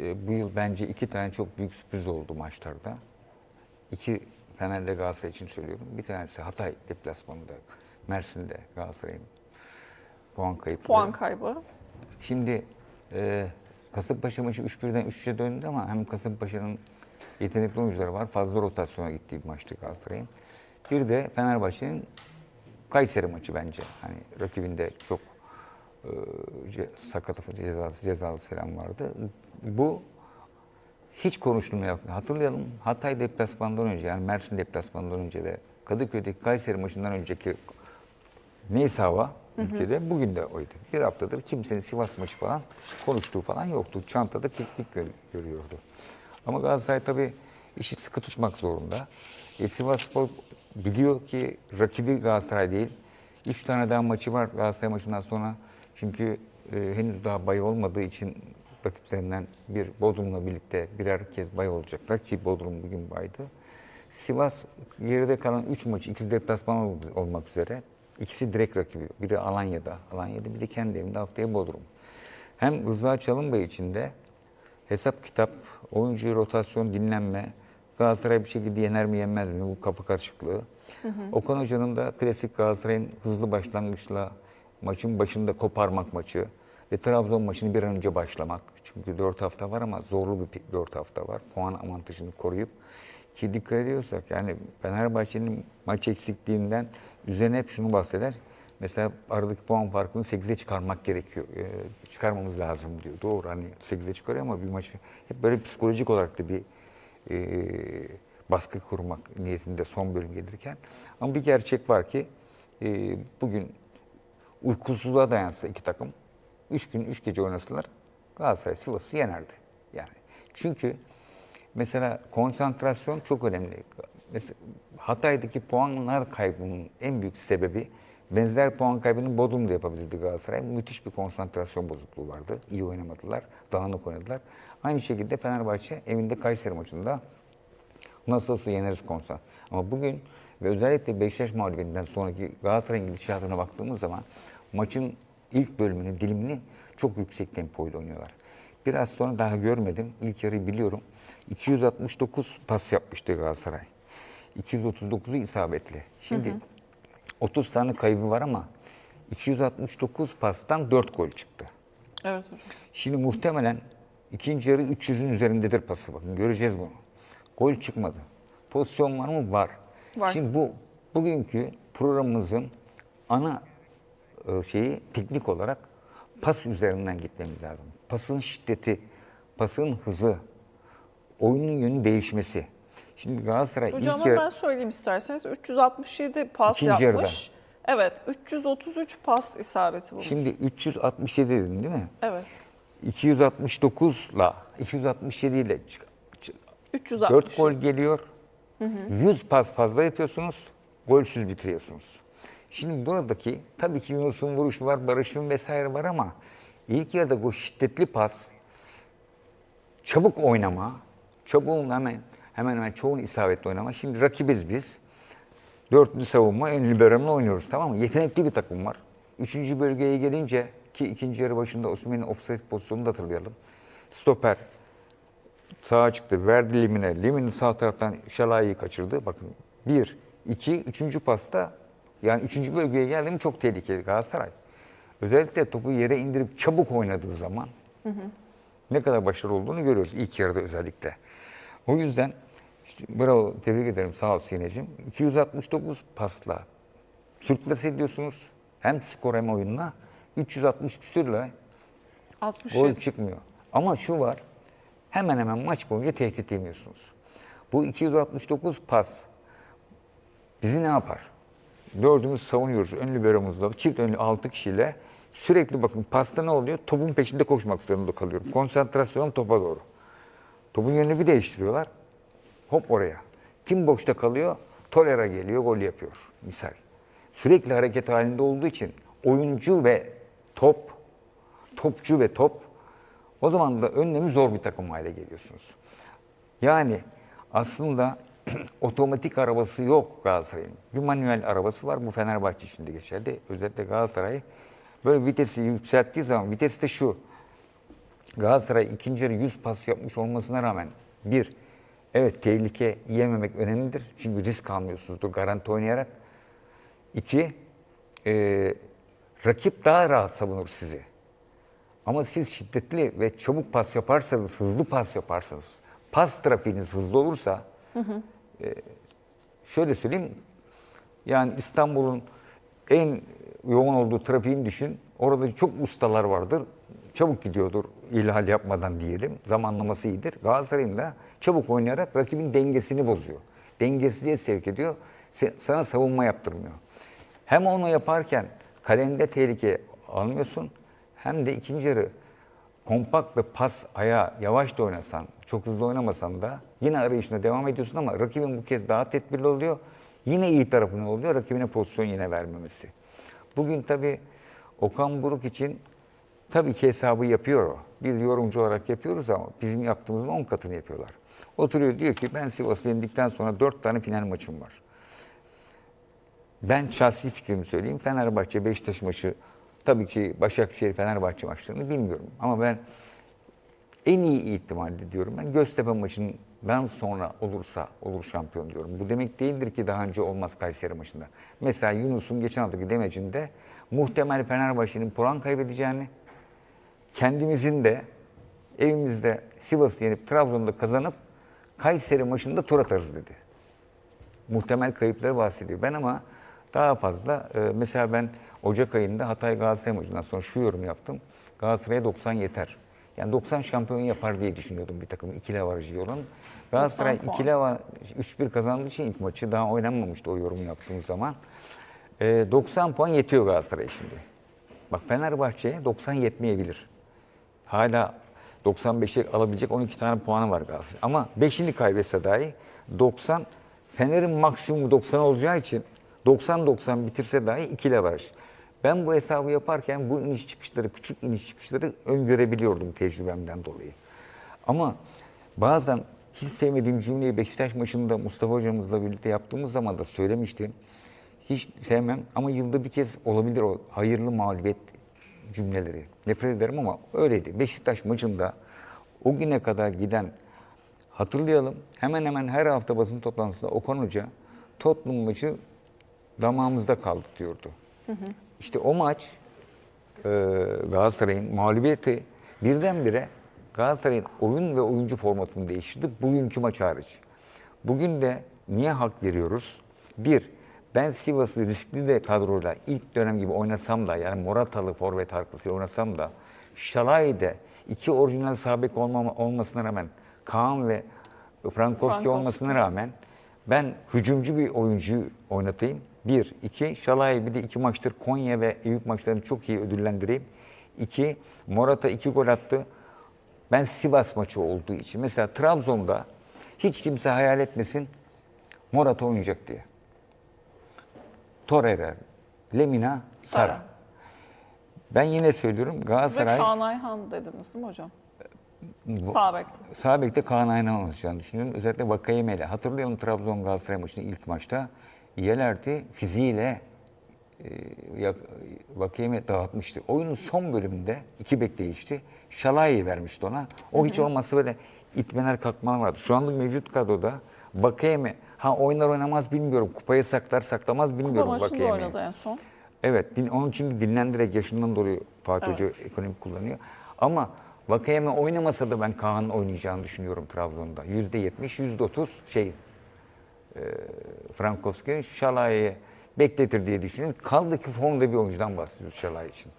e, bu yıl bence iki tane çok büyük sürpriz oldu maçlarda. İki Fener'de Galatasaray için söylüyorum. Bir tanesi Hatay deplasmanında, Mersin'de Galatasaray'ın puan kayıpları. Puan kaybı. Şimdi e, Kasımpaşa maçı 3-1'den 3'e döndü ama hem Kasımpaşa'nın yetenekli oyuncuları var. Fazla rotasyona gittiği bir maçtı Galatasaray'ın. Bir de Fenerbahçe'nin Kayseri maçı bence. Hani rakibinde çok sakatı cezası, cezalısı falan vardı. Bu hiç konuşulmuyor. Hatırlayalım Hatay deplasmandan önce yani Mersin deplasmandan önce ve Kadıköy'deki Kayseri maçından önceki neyse hava ülkede bugün de oydu. Bir haftadır kimsenin Sivas maçı falan konuştuğu falan yoktu. Çantada keklik gör- görüyordu. Ama Galatasaray tabii işi sıkı tutmak zorunda. E, Sivas Spor biliyor ki rakibi Galatasaray değil. Üç tane daha maçı var Galatasaray maçından sonra. Çünkü e, henüz daha bay olmadığı için rakiplerinden bir Bodrum'la birlikte birer kez bay olacaklar ki Bodrum bugün baydı. Sivas geride kalan 3 maç, ikisi deplasman ol- olmak üzere. İkisi direkt rakibi. Biri Alanya'da, Alanya'da bir de kendi evinde haftaya Bodrum. Hem Rıza Çalınbay için de hesap kitap, oyuncu rotasyon, dinlenme, Galatasaray bir şekilde yener mi yenmez mi bu kapı karışıklığı. Okan Hoca'nın da klasik Galatasaray'ın hızlı başlangıçla maçın başında koparmak maçı ve Trabzon maçını bir an önce başlamak. Çünkü 4 hafta var ama zorlu bir 4 hafta var. Puan avantajını koruyup ki dikkat ediyorsak yani Fenerbahçe'nin maç eksikliğinden üzerine hep şunu bahseder. Mesela aradaki puan farkını 8'e çıkarmak gerekiyor. Ee, çıkarmamız lazım diyor. Doğru hani 8'e çıkarıyor ama bir maçı hep böyle psikolojik olarak da bir e, baskı kurmak niyetinde son bölüm gelirken. Ama bir gerçek var ki e, bugün uykusuzluğa dayansa iki takım, üç gün, üç gece oynasalar Galatasaray Sivas'ı yenerdi. Yani çünkü mesela konsantrasyon çok önemli. Mesela Hatay'daki puanlar kaybının en büyük sebebi benzer puan kaybının Bodrum'da yapabilirdi Galatasaray. Müthiş bir konsantrasyon bozukluğu vardı. İyi oynamadılar, dağınık oynadılar. Aynı şekilde Fenerbahçe evinde Kayseri maçında Nasıl olsa yeneriz konsa. Ama bugün ve özellikle Beşiktaş mağlubiyetinden sonraki Galatasaray'ın gidişatına baktığımız zaman maçın ilk bölümünü, dilimini çok yüksek tempoyla oynuyorlar. Biraz sonra daha görmedim. İlk yarıyı biliyorum. 269 pas yapmıştı Galatasaray. 239'u isabetli. Şimdi 30 tane kaybı var ama 269 pastan 4 gol çıktı. Evet hocam. Şimdi muhtemelen ikinci yarı 300'ün üzerindedir pası bakın göreceğiz bunu. Gol çıkmadı. Pozisyon var mı? Var. Var. Şimdi bu bugünkü programımızın ana e, şeyi teknik olarak pas üzerinden gitmemiz lazım. Pasın şiddeti, pasın hızı, oyunun yönü değişmesi. Şimdi Galatasaray Hocam ilk yarı ben söyleyeyim isterseniz. 367 pas yapmış. Evet, 333 pas isabeti bulmuş. şimdi 367 dedin değil mi? evet. 269'la 267 ile çık- çık- 360. 4 gol geliyor. 100 pas fazla yapıyorsunuz. Golsüz bitiriyorsunuz. Şimdi buradaki tabii ki Yunus'un vuruşu var, Barış'ın vesaire var ama ilk yarıda bu şiddetli pas, çabuk oynama, çabuğun hemen hemen hemen çoğunu isabetli oynama. Şimdi rakibiz biz. Dörtlü savunma en liberalini oynuyoruz tamam mı? Yetenekli bir takım var. Üçüncü bölgeye gelince ki ikinci yarı başında Osman'ın offside pozisyonunu da hatırlayalım. Stoper sağa çıktı, verdi Limin'e. Limin sağ taraftan Şalay'ı kaçırdı. Bakın bir, iki, üçüncü pasta yani üçüncü bölgeye geldi mi çok tehlikeli Galatasaray. Özellikle topu yere indirip çabuk oynadığı zaman ne kadar başarılı olduğunu görüyoruz ilk yarıda özellikle. O yüzden işte, bravo tebrik ederim sağ ol Sineciğim. 269 pasla sürklase ediyorsunuz. Hem skor hem oyunla 360 küsürle 67. Gol çıkmıyor. Ama şu var. Hemen hemen maç boyunca tehdit yemiyorsunuz. Bu 269 pas bizi ne yapar? Dördümüz savunuyoruz. Ön liberomuzla, çift önlü 6 kişiyle sürekli bakın pasta ne oluyor? Topun peşinde koşmak zorunda kalıyorum. Konsantrasyon topa doğru. Topun yönünü bir değiştiriyorlar. Hop oraya. Kim boşta kalıyor? Tolera geliyor, gol yapıyor. Misal. Sürekli hareket halinde olduğu için oyuncu ve top, topçu ve top o zaman da önlemi zor bir takım hale geliyorsunuz. Yani aslında otomatik arabası yok Galatasaray'ın. Bir manuel arabası var. Bu Fenerbahçe için de geçerli. Özellikle Galatasaray böyle vitesi yükselttiği zaman vites de şu. Galatasaray ikinci yarı 100 pas yapmış olmasına rağmen bir, evet tehlike yememek önemlidir. Çünkü risk almıyorsunuzdur garanti oynayarak. İki, e, rakip daha rahat savunur sizi. Ama siz şiddetli ve çabuk pas yaparsanız, hızlı pas yaparsanız, pas trafiğiniz hızlı olursa, e, şöyle söyleyeyim, yani İstanbul'un en yoğun olduğu trafiğini düşün. Orada çok ustalar vardır. Çabuk gidiyordur ihlal yapmadan diyelim. Zamanlaması iyidir. Galatasaray'ın da çabuk oynayarak rakibin dengesini bozuyor. Dengesizliğe sevk ediyor. Sana savunma yaptırmıyor. Hem onu yaparken kalende tehlike almıyorsun hem de ikinci yarı kompakt ve pas ayağı yavaş da oynasan, çok hızlı oynamasan da yine arayışına devam ediyorsun ama rakibin bu kez daha tedbirli oluyor. Yine iyi tarafı ne oluyor? Rakibine pozisyon yine vermemesi. Bugün tabii Okan Buruk için tabii ki hesabı yapıyor o. Biz yorumcu olarak yapıyoruz ama bizim yaptığımızın 10 katını yapıyorlar. Oturuyor diyor ki ben Sivas'ı yendikten sonra 4 tane final maçım var. Ben şahsi fikrimi söyleyeyim. Fenerbahçe Beşiktaş maçı tabii ki Başakşehir Fenerbahçe maçlarını bilmiyorum. Ama ben en iyi ihtimalle diyorum ben Göztepe maçından sonra olursa olur şampiyon diyorum. Bu demek değildir ki daha önce olmaz Kayseri maçında. Mesela Yunus'un geçen haftaki demecinde muhtemel Fenerbahçe'nin puan kaybedeceğini, kendimizin de evimizde Sivas'ı yenip Trabzon'da kazanıp Kayseri maçında tur atarız dedi muhtemel kayıpları bahsediyor. Ben ama daha fazla e, mesela ben Ocak ayında Hatay Galatasaray maçından sonra şu yorum yaptım. Galatasaray'a 90 yeter. Yani 90 şampiyon yapar diye düşünüyordum bir takım ikili avarajı olan. Galatasaray 90 puan. ikili avar 3-1 kazandığı için ilk maçı daha oynanmamıştı o yorumu yaptığım zaman. E, 90 puan yetiyor Galatasaray'a şimdi. Bak Fenerbahçe'ye 90 yetmeyebilir. Hala 95'e alabilecek 12 tane puanı var Galatasaray. Ama 5'ini kaybetse dahi 90 Fener'in maksimum 90 olacağı için 90-90 bitirse dahi ikili var. Ben bu hesabı yaparken bu iniş çıkışları, küçük iniş çıkışları öngörebiliyordum tecrübemden dolayı. Ama bazen hiç sevmediğim cümleyi Beşiktaş maçında Mustafa hocamızla birlikte yaptığımız zaman da söylemiştim. Hiç sevmem ama yılda bir kez olabilir o hayırlı mağlubiyet cümleleri. Nefret ederim ama öyleydi. Beşiktaş maçında o güne kadar giden hatırlayalım hemen hemen her hafta basın toplantısında Okan Hoca Tottenham maçı damağımızda kaldı diyordu. İşte o maç e, Galatasaray'ın mağlubiyeti birdenbire Galatasaray'ın oyun ve oyuncu formatını değiştirdi. Bugünkü maç hariç. Bugün de niye hak veriyoruz? Bir, ben Sivas'ı riskli de kadroyla ilk dönem gibi oynasam da yani Moratalı forvet arkasıyla oynasam da Şalay'de iki orijinal olmama, olmasına rağmen Kaan ve Frankowski Frankowski. olmasına rağmen ben hücumcu bir oyuncuyu oynatayım. Bir. iki Şalay bir de iki maçtır Konya ve Eyüp maçlarını çok iyi ödüllendireyim. İki, Morata iki gol attı. Ben Sivas maçı olduğu için. Mesela Trabzon'da hiç kimse hayal etmesin Morata oynayacak diye. Torreira, Lemina, Sara. Sara. Ben yine söylüyorum Ve Galatasaray Kaan Ayhan dediniz değil mi hocam? Sağ bekte. Sağ bekte Kaan Ayhan olacağını düşünüyorum. Özellikle Vakayeme ile. Hatırlayalım Trabzon Galatasaray maçını ilk maçta. Yelerdi fiziğiyle e, Vakayeme dağıtmıştı. Oyunun son bölümünde iki bek değişti. Şalay'ı vermişti ona. O hiç olmazsa böyle itmeler kalkmalar vardı. Şu anlık mevcut kadroda Vakayeme ha oynar oynamaz bilmiyorum. Kupayı saklar saklamaz Kupa bilmiyorum maçında Vakayeme'yi. oynadı en son. Evet, din, onun çünkü dinlendirerek yaşından dolayı Fatih Evet. Hoca ekonomik kullanıyor. Ama Vakayeme oynamasa da ben Kaan'ın oynayacağını düşünüyorum Trabzon'da. Yüzde yetmiş, yüzde otuz şey e, Frankowski Şalay'ı bekletir diye düşünüyorum. Kaldı ki formda bir oyuncudan bahsediyoruz Şalay için.